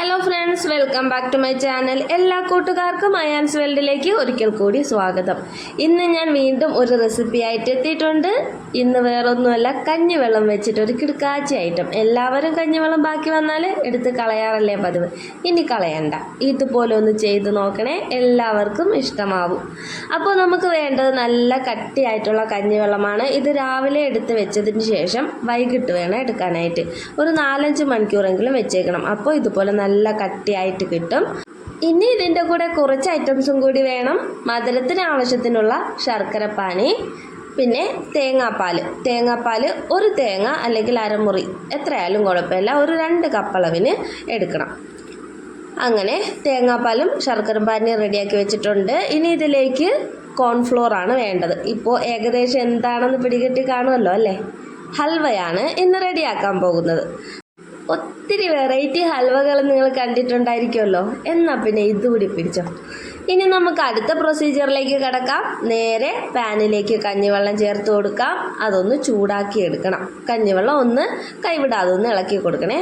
Hello friends welcome back to my channel എല്ലാ കൂട്ടുകാർക്കും അയാൻസ് വേൾഡിലേക്ക് ഒരിക്കൽ കൂടി സ്വാഗതം. ഇന്ന് ഞാൻ വീണ്ടും ഒരു റെസിപ്പി ആയിട്ട് എത്തിയിട്ടുണ്ട്. ഇന്ന് വേറൊന്നുമല്ല കഞ്ഞിവെള്ളം വെച്ചിട്ട് ഒരു കിടക്കാച്ചി ഐറ്റം എല്ലാവരും കഞ്ഞിവെള്ളം ബാക്കി വന്നാൽ എടുത്ത് കളയാറല്ലേ പതിവ്. ഇനി കളയണ്ട. ഇതുപോലെ ഒന്ന് ചെയ്ത് നോക്കണേ. എല്ലാവർക്കും ഇഷ്ടമാവും. അപ്പോൾ നമുക്ക് വേണ്ടത് നല്ല കട്ടിയായിട്ടുള്ള കഞ്ഞിവെള്ളമാണ്. ഇത് രാവിലെ എടുത്ത് വെച്ചതിന് ശേഷം വൈകിട്ട് വേണം എടുക്കാനായിട്ട്. ഒരു നാലഞ്ച് മണിക്കൂറെങ്കിലും വെച്ചേക്കണം. അപ്പോൾ ഇതുപോലെ നല്ല കട്ടിയായിട്ട് കിട്ടും. ഇനി ഇതിന്റെ കൂടെ കുറച്ച് ഐറ്റംസും കൂടി വേണം. മധുരത്തിന് ആവശ്യത്തിനുള്ള ശർക്കരപ്പാനി പിന്നെ തേങ്ങാപ്പാൽ തേങ്ങാപ്പാൽ ഒരു തേങ്ങ അല്ലെങ്കിൽ അരമുറി എത്രയായാലും കുഴപ്പമില്ല. ഒരു രണ്ട് കപ്പളവിന് എടുക്കണം. അങ്ങനെ തേങ്ങാപ്പാലും ശർക്കര പാനിയും റെഡിയാക്കി വെച്ചിട്ടുണ്ട്. ഇനി ഇതിലേക്ക് കോൺഫ്ലോർ ആണ് വേണ്ടത്. ഇപ്പോൾ ഏകദേശം എന്താണെന്ന് പിടികിട്ടി കാണുമല്ലോ അല്ലേ? ഹൽവയാണ് ഇന്ന് റെഡിയാക്കാൻ പോകുന്നത്. ഒത്തിരി വെറൈറ്റി ഹൽവകൾ നിങ്ങൾ കണ്ടിട്ടുണ്ടായിരിക്കുമല്ലോ. എന്നാൽ പിന്നെ ഇതുകൂടി പിടിച്ചോ. ഇനി നമുക്ക് അടുത്ത പ്രൊസീജിയറിലേക്ക് കിടക്കാം. നേരെ പാനിലേക്ക് കഞ്ഞിവെള്ളം ചേർത്ത് കൊടുക്കാം. അതൊന്ന് ചൂടാക്കി എടുക്കണം. കഞ്ഞിവെള്ളം ഒന്ന് കൈവിടാതെ ഒന്ന് ഇളക്കി കൊടുക്കണേ.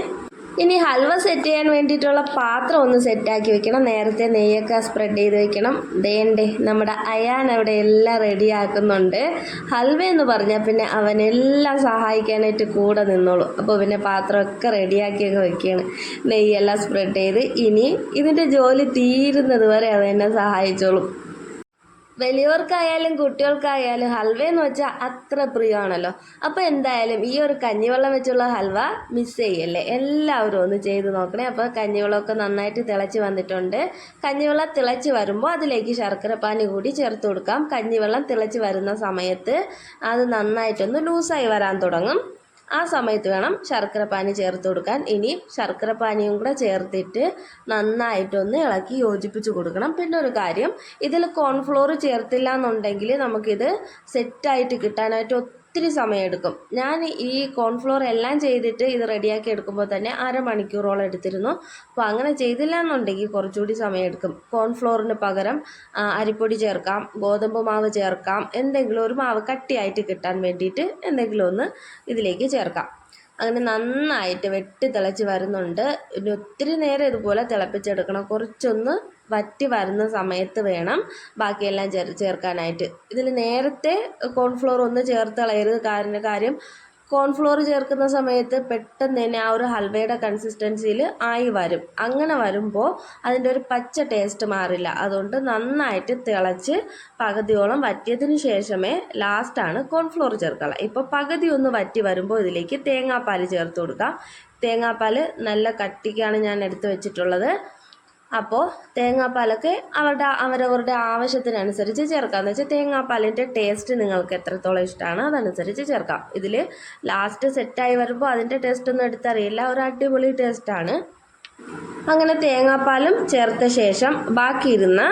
ഇനി ഹൽവ സെറ്റ് ചെയ്യാൻ വേണ്ടിയിട്ടുള്ള പാത്രം ഒന്ന് സെറ്റാക്കി വെക്കണം. നേരത്തെ നെയ്യൊക്കെ സ്പ്രെഡ് ചെയ്ത് വെക്കണം. ദേണ്ടേ നമ്മുടെ അയാൻ അവിടെ എല്ലാം റെഡിയാക്കുന്നുണ്ട് ഹൽവ എന്ന് പറഞ്ഞാൽ പിന്നെ അവനെല്ലാം സഹായിക്കാനായിട്ട് കൂടെ നിന്നോളൂ. അപ്പോൾ പിന്നെ പാത്രമൊക്കെ റെഡിയാക്കിയൊക്കെ വെക്കുകയാണ് നെയ്യെല്ലാം സ്പ്രെഡ് ചെയ്ത് ഇനി ഇതിന്റെ ജോലി തീരുന്നത് വരെ അവൻ എന്നെ സഹായിച്ചോളും. വലിയവർക്കായാലും കുട്ടികൾക്കായാലും ഹൽവ എന്ന് വെച്ചാൽ അത്ര പ്രിയമാണല്ലോ. അപ്പോൾ എന്തായാലും ഈ ഒരു കഞ്ഞിവെള്ളം വെച്ചുള്ള ഹൽവ മിസ് ചെയ്യല്ലേ? എല്ലാവരും ഒന്ന് ചെയ്ത് നോക്കണേ. അപ്പോൾ കഞ്ഞിവെള്ളമൊക്കെ നന്നായിട്ട് തിളച്ച് വന്നിട്ടുണ്ട്. കഞ്ഞിവെള്ളം തിളച്ച് വരുമ്പോൾ അതിലേക്ക് ശർക്കര പാനി കൂടി ചേർത്ത് കൊടുക്കാം. കഞ്ഞിവെള്ളം തിളച്ച് വരുന്ന സമയത്ത് അത് നന്നായിട്ടൊന്ന് ലൂസായി വരാൻ തുടങ്ങും. ആ സമയത്ത് വേണം ശർക്കരപ്പാനി ചേർത്ത് കൊടുക്കാൻ. ഇനി ശർക്കരപ്പാനിയും കൂടെ ചേർത്തിട്ട് നന്നായിട്ടൊന്ന് ഇളക്കി യോജിപ്പിച്ച് കൊടുക്കണം. പിന്നെ ഒരു കാര്യം ഇതിൽ കോൺഫ്ലോർ ചേർത്തില്ല എന്നുണ്ടെങ്കിൽ നമുക്കിത് സെറ്റായിട്ട് കിട്ടാനായിട്ട് ഒത്തിരി സമയമെടുക്കും ഞാൻ ഈ കോൺഫ്ലോർ എല്ലാം ചെയ്തിട്ട് ഇത് റെഡിയാക്കി എടുക്കുമ്പോൾ തന്നെ അരമണിക്കൂറോളം എടുത്തിരുന്നു. അപ്പോൾ അങ്ങനെ ചെയ്തില്ല എന്നുണ്ടെങ്കിൽ കുറച്ചുകൂടി സമയമെടുക്കും കോൺഫ്ലോറിന് പകരം അരിപ്പൊടി ചേർക്കാം ഗോതമ്പ് മാവ് ചേർക്കാം എന്തെങ്കിലും ഒരു മാവ് കട്ടിയായിട്ട് കിട്ടാൻ വേണ്ടിയിട്ട് എന്തെങ്കിലും ഒന്ന് ഇതിലേക്ക് ചേർക്കാം. അങ്ങനെ നന്നായിട്ട് വെട്ടി തിളച്ച് വരുന്നുണ്ട്. ഇനി ഒത്തിരി നേരം ഇതുപോലെ തിളപ്പിച്ചെടുക്കണം. കുറച്ചൊന്ന് വറ്റി വരുന്ന സമയത്ത് വേണം ബാക്കിയെല്ലാം ചേർ ചേർക്കാനായിട്ട്. ഇതിൽ നേരത്തെ കോൺഫ്ലോർ ഒന്ന് ചേർത്ത് കളയരുത്. കാരണം കാര്യം കോൺഫ്ലോർ ചേർക്കുന്ന സമയത്ത് പെട്ടെന്ന് തന്നെ ആ ഒരു ഹൽവയുടെ കൺസിസ്റ്റൻസിയിൽ ആയി വരും. അങ്ങനെ വരുമ്പോൾ അതിന്റെ ഒരു പച്ച ടേസ്റ്റ് മാറില്ല. അതുകൊണ്ട് നന്നായിട്ട് തിളച്ച് പകുതിയോളം വറ്റിയതിന് ശേഷമേ ലാസ്റ്റാണ് കോൺഫ്ലോർ ചേർക്കുക ഇപ്പോൾ പകുതി ഒന്ന് വറ്റി വരുമ്പോൾ ഇതിലേക്ക് തേങ്ങാപ്പാൽ ചേർത്ത് കൊടുക്കാം. തേങ്ങാപ്പാൽ നല്ല കട്ടിക്കാണ് ഞാൻ എടുത്ത് വെച്ചിട്ടുള്ളത്. അപ്പോൾ തേങ്ങാപ്പാലൊക്കെ അവരുടെ അവരവരുടെ ആവശ്യത്തിനനുസരിച്ച് ചേർക്കാം. എന്ന് വെച്ചാൽ തേങ്ങാപ്പാലിന്റെ ടേസ്റ്റ് നിങ്ങൾക്ക് എത്രത്തോളം ഇഷ്ടമാണ് അതനുസരിച്ച് ചേർക്കാം. ഇതിൽ ലാസ്റ്റ് സെറ്റായി വരുമ്പോൾ അതിന്റെ ടേസ്റ്റ് ഒന്നും എടുത്തറിയില്ല. ഒരു അടിപൊളി ടേസ്റ്റാണ് അങ്ങനെ തേങ്ങാപ്പാലും ചേർത്ത ശേഷം ബാക്കിയിരുന്ന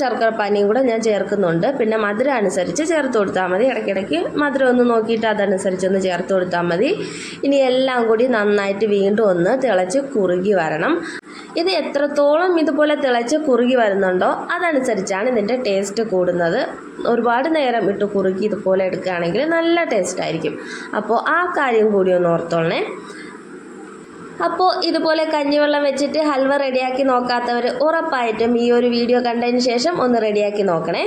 ശർക്കര പാനിയും കൂടെ ഞാൻ ചേർക്കുന്നുണ്ട്. പിന്നെ മധുരം അനുസരിച്ച് ചേർത്ത് കൊടുത്താൽ മതി. ഇടയ്ക്കിടയ്ക്ക് മധുരം ഒന്ന് നോക്കിയിട്ട് അതനുസരിച്ച് ഒന്ന് ചേർത്ത് കൊടുത്താൽ മതി. ഇനി എല്ലാം കൂടി നന്നായിട്ട് വീണ്ടും ഒന്ന് തിളച്ച് കുറുകി വരണം. ഇത് എത്രത്തോളം ഇതുപോലെ തിളച്ച് കുറുകി വരുന്നുണ്ടോ അതനുസരിച്ചാണ് ഇതിന്റെ ടേസ്റ്റ് കൂടുന്നത്. ഒരുപാട് നേരം ഇട്ട് കുറുക്കി ഇതുപോലെ എടുക്കുകയാണെങ്കിൽ നല്ല ടേസ്റ്റ് ആയിരിക്കും. അപ്പോൾ ആ കാര്യം കൂടി ഒന്ന് ഓർത്തോളണേ. അപ്പോൾ ഇതുപോലെ കഞ്ഞിവെള്ളം വെച്ചിട്ട് ഹൽവ റെഡിയാക്കി നോക്കാത്തവർ ഉറപ്പായിട്ടും ഈ ഒരു വീഡിയോ കണ്ടതിന് ശേഷം ഒന്ന് റെഡിയാക്കി നോക്കണേ.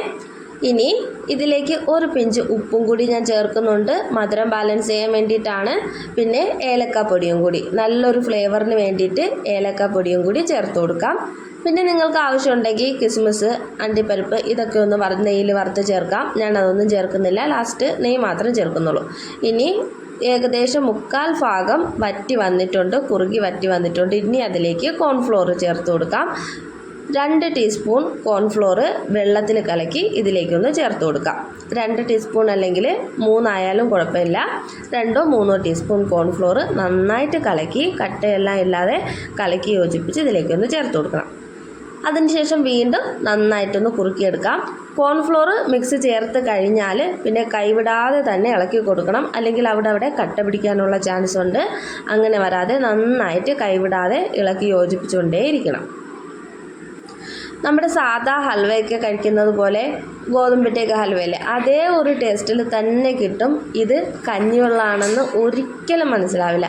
ഇനി ഇതിലേക്ക് ഒരു പിഞ്ച് ഉപ്പും കൂടി ഞാൻ ചേർക്കുന്നുണ്ട്. മധുരം ബാലൻസ് ചെയ്യാൻ വേണ്ടിയിട്ടാണ്. പിന്നെ ഏലക്കാപ്പൊടിയും കൂടി. നല്ലൊരു ഫ്ലേവറിന് വേണ്ടിയിട്ട് ഏലക്കാപ്പൊടിയും കൂടി ചേർത്ത് കൊടുക്കാം. പിന്നെ നിങ്ങൾക്ക് ആവശ്യമുണ്ടെങ്കിൽ കിസ്മിസ് അണ്ടിപ്പരിപ്പ് ഇതൊക്കെ ഒന്ന് വറ നെയ്യിൽ വറുത്ത് ചേർക്കാം. ഞാൻ അതൊന്നും ചേർക്കുന്നില്ല. ലാസ്റ്റ് നെയ്യ് മാത്രം ചേർക്കുന്നുള്ളൂ. ഇനി ഏകദേശം മുക്കാൽ ഭാഗം വറ്റി വന്നിട്ടുണ്ട്. കുറുകി വറ്റി വന്നിട്ടുണ്ട്. ഇനി അതിലേക്ക് കോൺഫ്ലോർ ചേർത്ത് കൊടുക്കാം. രണ്ട് ടീസ്പൂൺ കോൺഫ്ലോർ വെള്ളത്തിൽ കലക്കി ഇതിലേക്കൊന്ന് ചേർത്ത് കൊടുക്കാം. രണ്ട് ടീസ്പൂൺ അല്ലെങ്കിൽ മൂന്നായാലും കുഴപ്പമില്ല. രണ്ടോ മൂന്നോ ടീസ്പൂൺ കോൺഫ്ലോർ നന്നായിട്ട് കലക്കി കട്ടയെല്ലാം ഇല്ലാതെ കലക്കി യോജിപ്പിച്ച് ഇതിലേക്കൊന്ന് ചേർത്ത് കൊടുക്കണം. അതിനുശേഷം വീണ്ടും നന്നായിട്ടൊന്ന് കുറുക്കിയെടുക്കാം. കോൺഫ്ലോർ മിക്സ് ചേർത്ത് കഴിഞ്ഞാൽ പിന്നെ കൈവിടാതെ തന്നെ ഇളക്കി കൊടുക്കണം. അല്ലെങ്കിൽ അവിടെ അവിടെ കട്ട പിടിക്കാനുള്ള ചാൻസ് ഉണ്ട്. അങ്ങനെ വരാതെ നന്നായിട്ട് കൈവിടാതെ ഇളക്കി യോജിപ്പിച്ചുകൊണ്ടേയിരിക്കണം. നമ്മുടെ സാധാ ഹൽവയൊക്കെ കഴിക്കുന്നത് പോലെ ഗോതമ്പിന്റെയൊക്കെ ഹൽവയല്ലേ? അതേ ഒരു ടേസ്റ്റിൽ തന്നെ കിട്ടും. ഇത് കഞ്ഞിവെള്ളമാണെന്ന് ഒരിക്കലും മനസ്സിലാവില്ല.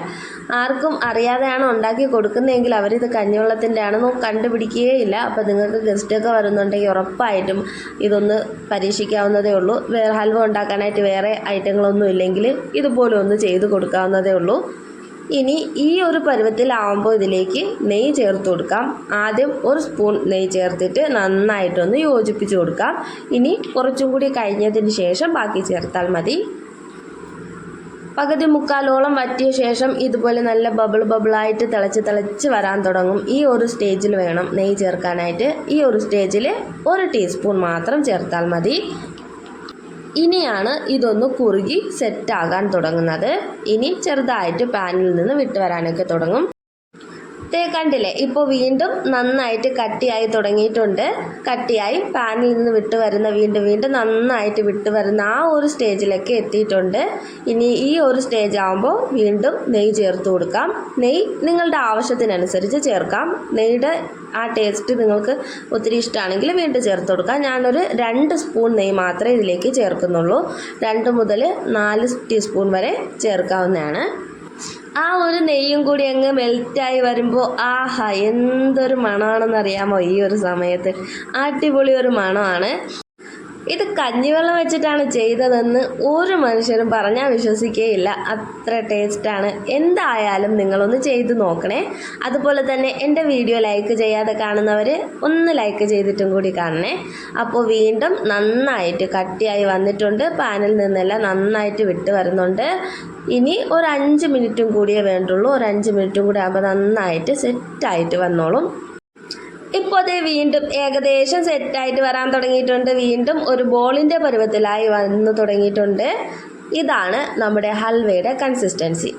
ആർക്കും അറിയാതെയാണ് ഉണ്ടാക്കി കൊടുക്കുന്നതെങ്കിൽ അവരിത് കഞ്ഞിവെള്ളത്തിന്റെ ആണെന്ന് കണ്ടുപിടിക്കുകയില്ല. അപ്പോൾ നിങ്ങൾക്ക് ഗസ്റ്റൊക്കെ വരുന്നുണ്ടെങ്കിൽ ഉറപ്പായിട്ടും ഇതൊന്ന് പരീക്ഷിക്കാവുന്നതേ ഉള്ളൂ. വേറെ ഹൽവ ഉണ്ടാക്കാനായിട്ട് വേറെ ഐറ്റങ്ങളൊന്നും ഇല്ലെങ്കിൽ ഇതുപോലെ ഒന്ന് ചെയ്ത് കൊടുക്കാവുന്നതേ ഉള്ളൂ. ഇനി ഈ ഒരു പരുവത്തിലാവുമ്പോൾ ഇതിലേക്ക് നെയ്യ് ചേർത്ത് കൊടുക്കാം. ആദ്യം ഒരു സ്പൂൺ നെയ്യ് ചേർത്തിട്ട് നന്നായിട്ടൊന്ന് യോജിപ്പിച്ച് കൊടുക്കാം. ഇനി കുറച്ചും കൂടി കഴിഞ്ഞതിന് ശേഷം ബാക്കി ചേർത്താൽ മതി. പകുതി മുക്കാലോളം വറ്റിയ ശേഷം ഇതുപോലെ നല്ല ബബിൾ ബബിളായിട്ട് തിളച്ച് തിളച്ച് വരാൻ തുടങ്ങും. ഈ ഒരു സ്റ്റേജിൽ വേണം നെയ്യ് ചേർക്കാനായിട്ട്. ഈ ഒരു സ്റ്റേജിൽ ഒരു ടീസ്പൂൺ മാത്രം ചേർത്താൽ മതി. ഇനിയാണ് ഇതൊന്ന് കുറുകി സെറ്റാകാൻ തുടങ്ങുന്നത്. ഇനി ചെറുതായിട്ട് പാനിൽ നിന്ന് വിട്ട് വരാനൊക്കെ തുടങ്ങും. ദേ കണ്ടില്ലേ ഇപ്പോൾ വീണ്ടും നന്നായിട്ട് കട്ടിയായി തുടങ്ങിയിട്ടുണ്ട്. കട്ടിയായി പാനിൽ നിന്ന് വിട്ട് വരുന്ന വീണ്ടും വീണ്ടും നന്നായിട്ട് വിട്ട് വരുന്ന ആ ഒരു സ്റ്റേജിലേക്ക് എത്തിയിട്ടുണ്ട്. ഇനി ഈ ഒരു സ്റ്റേജ് ആകുമ്പോൾ വീണ്ടും നെയ്യ് ചേർത്ത് കൊടുക്കാം. നെയ്യ് നിങ്ങളുടെ ആവശ്യത്തിനനുസരിച്ച് ചേർക്കാം. നെയ്യുടെ ആ ടേസ്റ്റ് നിങ്ങൾക്ക് ഒത്തിരി ഇഷ്ടമാണെങ്കിൽ വീണ്ടും ചേർത്ത് കൊടുക്കാം. ഞാനൊരു രണ്ട് സ്പൂൺ നെയ്യ് മാത്രമേ ഇതിലേക്ക് ചേർക്കുന്നുള്ളൂ. രണ്ട് മുതൽ നാല് ടീസ്പൂൺ വരെ ചേർക്കാവുന്നതാണ്. ആ ഒരു നെയ്യും കൂടി അങ്ങ് മെൽറ്റായി വരുമ്പോൾ ആഹാ എന്തൊരു മണമാണെന്ന് അറിയാമോ ഈ ഒരു സമയത്ത്. അടിപൊളി ഒരു മണമാണ്. ഇത് കഞ്ഞിവെള്ളം വെച്ചിട്ടാണ് ചെയ്തതെന്ന് ഒരു മനുഷ്യരും പറഞ്ഞാൽ വിശ്വസിക്കുകയില്ല അത്ര ടേസ്റ്റാണ്. എന്തായാലും നിങ്ങളൊന്ന് ചെയ്ത് നോക്കണേ. അതുപോലെ തന്നെ എന്റെ വീഡിയോ ലൈക്ക് ചെയ്യാതെ കാണുന്നവർ ഒന്ന് ലൈക്ക് ചെയ്തിട്ടും കൂടി കാണണേ. അപ്പോൾ വീണ്ടും നന്നായിട്ട് കട്ടിയായി വന്നിട്ടുണ്ട്. പാനിൽ നിന്നെല്ലാം നന്നായിട്ട് വിട്ട് വരുന്നുണ്ട്. ഇനി ഒരു അഞ്ച് മിനിറ്റും കൂടിയേ വേണ്ടുള്ളൂ. ഒരു അഞ്ച് മിനിറ്റും കൂടി ആകുമ്പോൾ നന്നായിട്ട് സെറ്റായിട്ട് വന്നോളും. ഇപ്പോൾ അതേ വീണ്ടും ഏകദേശം സെറ്റായിട്ട് വരാൻ തുടങ്ങിയിട്ടുണ്ട്. വീണ്ടും ഒരു ബോളിന്റെ പരുവത്തിലായി വന്നു തുടങ്ങിയിട്ടുണ്ട്. ഇതാണ് നമ്മുടെ ഹൽവയുടെ കൺസിസ്റ്റൻസി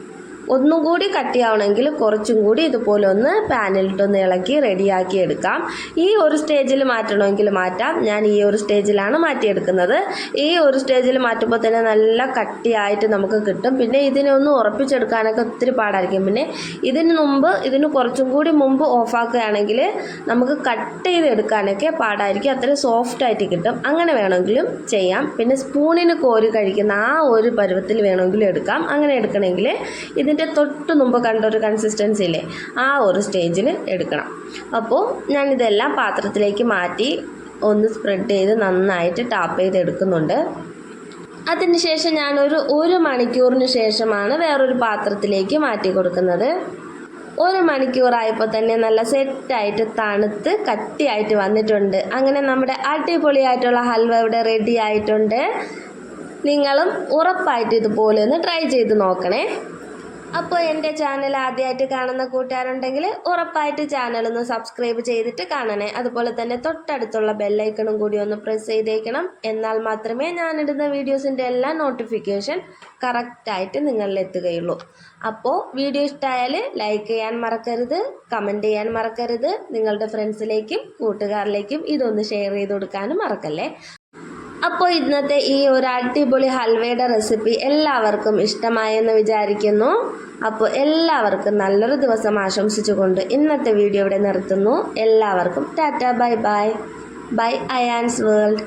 ഒന്നും കൂടി കട്ടിയാവണമെങ്കിൽ കുറച്ചും കൂടി ഇതുപോലെ ഒന്ന് പാനിലിട്ടൊന്ന് ഇളക്കി റെഡിയാക്കി എടുക്കാം. ഈ ഒരു സ്റ്റേജിൽ മാറ്റണമെങ്കിൽ മാറ്റാം. ഞാൻ ഈ ഒരു സ്റ്റേജിലാണ് മാറ്റിയെടുക്കുന്നത്. ഈ ഒരു സ്റ്റേജിൽ മാറ്റുമ്പോൾ തന്നെ നല്ല കട്ടിയായിട്ട് നമുക്ക് കിട്ടും. പിന്നെ ഇതിനെ ഒന്ന് ഉറപ്പിച്ചെടുക്കാനൊക്കെ ഒത്തിരി പാടായിരിക്കും. പിന്നെ ഇതിന് മുമ്പ് ഇതിന് കുറച്ചും കൂടി മുമ്പ് ഓഫാക്കുകയാണെങ്കിൽ നമുക്ക് കട്ട് ചെയ്ത് എടുക്കാനൊക്കെ പാടായിരിക്കും. അത്രയും സോഫ്റ്റ് ആയിട്ട് കിട്ടും. അങ്ങനെ വേണമെങ്കിലും ചെയ്യാം. പിന്നെ സ്പൂണിന് കോരി കഴിക്കുന്ന ആ ഒരു പരുവത്തിൽ വേണമെങ്കിലും എടുക്കാം. അങ്ങനെ എടുക്കണമെങ്കിൽ ഇതിന്റെ തൊട്ട് മുമ്പ് കണ്ട ഒരു കൺസിസ്റ്റൻസി ഇല്ലേ ആ ഒരു സ്റ്റേജിൽ എടുക്കണം. അപ്പോൾ ഞാനിതെല്ലാം പാത്രത്തിലേക്ക് മാറ്റി ഒന്ന് സ്പ്രെഡ് ചെയ്ത് നന്നായിട്ട് ടാപ്പ് ചെയ്ത് എടുക്കുന്നുണ്ട്. അതിനുശേഷം ഞാനൊരു ഒരു മണിക്കൂറിന് ശേഷമാണ് വേറൊരു പാത്രത്തിലേക്ക് മാറ്റി കൊടുക്കുന്നത്. ഒരു മണിക്കൂറായപ്പോൾ തന്നെ നല്ല സെറ്റായിട്ട് തണുത്ത് കട്ടിയായിട്ട് വന്നിട്ടുണ്ട്. അങ്ങനെ നമ്മുടെ അടിപൊളിയായിട്ടുള്ള ഹൽവ ഇവിടെ റെഡി ആയിട്ടുണ്ട്. നിങ്ങളും ഉറപ്പായിട്ട് ഇതുപോലെ ഒന്ന് ട്രൈ ചെയ്ത് നോക്കണേ. അപ്പോൾ എന്റെ ചാനൽ ആദ്യമായിട്ട് കാണുന്ന കൂട്ടുകാരുണ്ടെങ്കിൽ ഉറപ്പായിട്ട് ചാനൽ ഒന്ന് സബ്സ്ക്രൈബ് ചെയ്തിട്ട് കാണണേ. അതുപോലെ തന്നെ തൊട്ടടുത്തുള്ള ബെല്ലൈക്കണും കൂടി ഒന്ന് പ്രസ് ചെയ്തേക്കണം. എന്നാൽ മാത്രമേ ഞാനിടുന്ന വീഡിയോസിന്റെ എല്ലാ നോട്ടിഫിക്കേഷൻ കറക്റ്റായിട്ട് നിങ്ങളിൽ എത്തുകയുള്ളൂ. അപ്പോൾ വീഡിയോ ഇഷ്ടമായാൽ ലൈക്ക് ചെയ്യാൻ മറക്കരുത് കമന്റ് ചെയ്യാൻ മറക്കരുത്. നിങ്ങളുടെ ഫ്രണ്ട്സിലേക്കും കൂട്ടുകാരിലേക്കും ഇതൊന്ന് ഷെയർ ചെയ്ത് കൊടുക്കാനും മറക്കല്ലേ? അപ്പോൾ ഇന്നത്തെ ഈ ഒരു അടിപൊളി ഹൽവയുടെ റെസിപ്പി എല്ലാവർക്കും ഇഷ്ടമായെന്ന് വിചാരിക്കുന്നു. അപ്പോൾ എല്ലാവർക്കും നല്ലൊരു ദിവസം ആശംസിച്ചുകൊണ്ട് ഇന്നത്തെ വീഡിയോ ഇവിടെ നിർത്തുന്നു. എല്ലാവർക്കും tata bye bye. Bye Ayan's world.